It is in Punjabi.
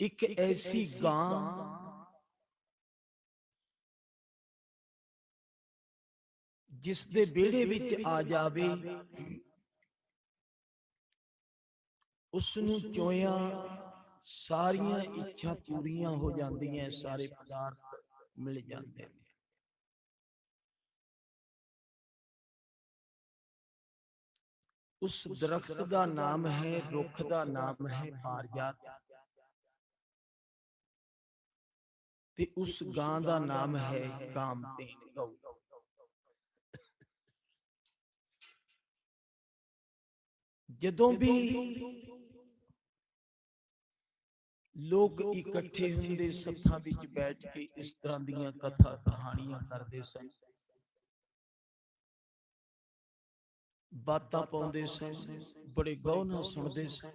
ਇੱਕ ਐਸੀ ਗਾਂ ਜਿਸ ਦੇ ਵਿਹੜੇ ਵਿੱਚ ਆ ਜਾਵੇ। ਉਸ ਨੂੰ ਚੋਇਆ ਸਾਰੀਆਂ ਇੱਛਾ ਪੂਰੀਆਂ ਹੋ ਜਾਂਦੀਆਂ ਸਾਰੇ ਪਦਾਰਥ ਮਿਲ ਜਾਂਦੇ ਨੇ। ਉਸ ਦਰਖਤ ਦਾ ਨਾਮ ਹੈ ਰੁੱਖ ਦਾ ਨਾਮ ਹੈ ਪਾਰਜਾਤ। ਤੇ ਉਸ ਗਾਂ ਦਾ ਨਾਮ ਹੈ ਕਾਮਤੇਨ ਗਊ ਜਦੋਂ ਵੀ ਲੋਕ ਇਕੱਠੇ ਹੁੰਦੇ ਸੱਥਾਂ ਵਿੱਚ ਬੈਠ ਕੇ ਇਸ ਤਰ੍ਹਾਂ ਦੀਆਂ ਕਥਾ ਕਹਾਣੀਆਂ ਕਰਦੇ ਸਨ ਬਾਤਾਂ ਪਾਉਂਦੇ ਸਨ ਬੜੇ ਗੌਰ ਨਾਲ ਸੁਣਦੇ ਸਨ